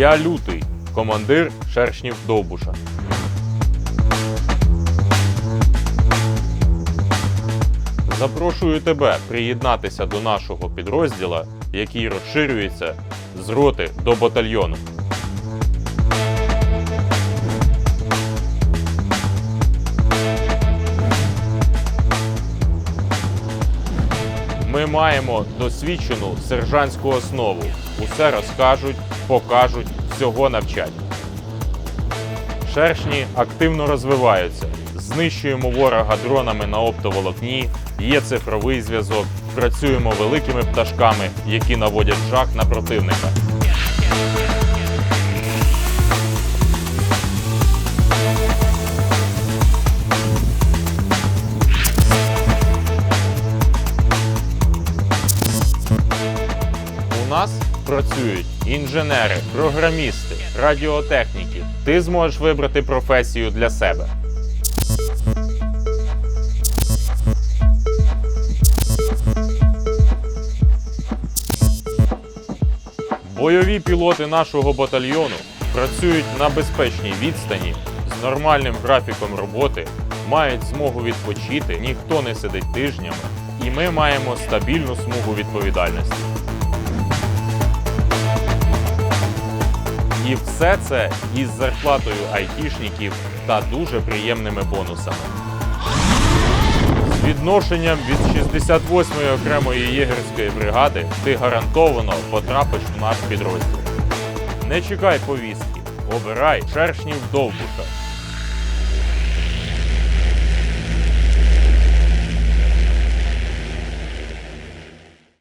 Я лютий, командир шершнів Довбуша. Запрошую тебе приєднатися до нашого підрозділа, який розширюється з роти до батальйону. Ми маємо досвідчену сержантську основу. Усе розкажуть, покажуть, всього навчать. Шершні активно розвиваються. Знищуємо ворога дронами на оптоволокні, є цифровий зв'язок, працюємо великими пташками, які наводять жах на противника. У нас працюють інженери, програмісти, радіотехніки. Ти зможеш вибрати професію для себе. Бойові пілоти нашого батальйону працюють на безпечній відстані з нормальним графіком роботи, мають змогу відпочити, ніхто не сидить тижнями, і ми маємо стабільну смугу відповідальності. І все це із зарплатою айтішників та дуже приємними бонусами. З відношенням від 68-ї окремої єгерської бригади ти гарантовано потрапиш в наш підрозділ. Не чекай повістки, обирай шершнів довбуша.